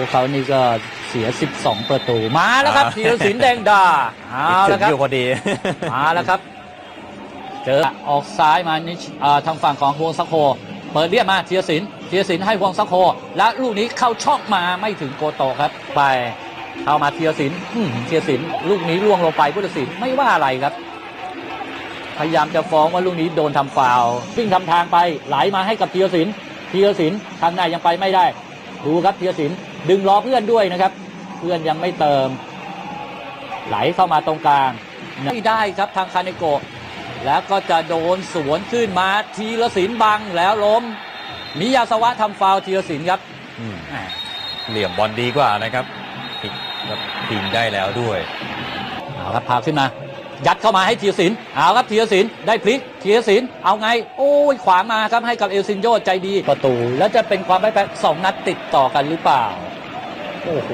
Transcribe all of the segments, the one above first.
วกเขานี่ก็เสีย 12 ประตูมาแล้วครับอ่าธีรศิลป์แดงดาเอาถึแล้วงครับอยู่พอดีมาแล้วครับ เจอออกซ้ายมานี่อ่าทางฝั่งของฮวงซักโคเปิดเรียบมาธีรศิลป์ธีรศิลป์ให้ฮวงซักโคและลูกนี้เข้าช่องมาไม่ถึงโกโตะครับ ไปเข้ามาธีรศิลป์อื้อหือธีรศิลป์ลูกนี้ล่วงลงไปผู้ตัดสินไม่ว่าอะไรครับพยายามจะฟ้องว่าลูกนี้โดนทำฟาวล์วิ่งทำทางไปไหลมาให้กับธีรศิลป์ธีรศิลป์ทางในยังไปไม่ได้ ดูครับธีรศิลป์ ดึงล้อเพื่อนด้วยนะครับ เพื่อนยังไม่เติม ไหลเข้ามาตรงกลางไม่ได้ครับทางคาเนโกะแล้วก็จะโดนสวนขึ้นมาธีรศิลป์บังแล้วล้ม มิยาสวะทำฟาวล์ธีรศิลป์ครับอืมแหมเหลี่ยมบอลดีกว่านะครับพลิกครับพิงได้แล้วด้วยเอาครับพาขึ้นมา ยัดเข้ามาให้ธีรศิลป์เอาครับธีรศิลป์ได้พลิกธีรศิลป์เอาไง โอ้ยขวางมาครับให้กับเอลซินโยใจดีประตู แล้วจะเป็นความไม่แพ้สองนัดติดต่อกันหรือเปล่า โอ้โห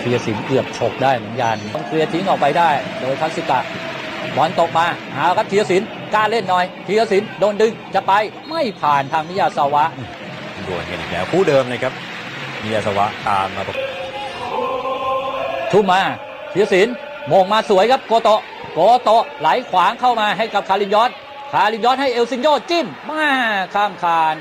ธีรศิลป์เกือบฉกได้เหมือนกันต้องเคลียร์ทิ้งออกไปได้ โดยทักษิกะบอลตกมาเอาครับธีรศิลป์กล้าเล่นหน่อยธีรศิลป์โดนดึงจะไปไม่ผ่านทางมิยาสาวะดวลกันอีกแล้วคู่เดิมเลยครับมียาสวะตามมาประกบทุ่มมาธีรศิลป์โมงมาสวยครับโกโตโกโตไหลขวางเข้ามาให้กับคารินยอสคารินยอสให้เอลซินโยจิ้มมาข้ามคาน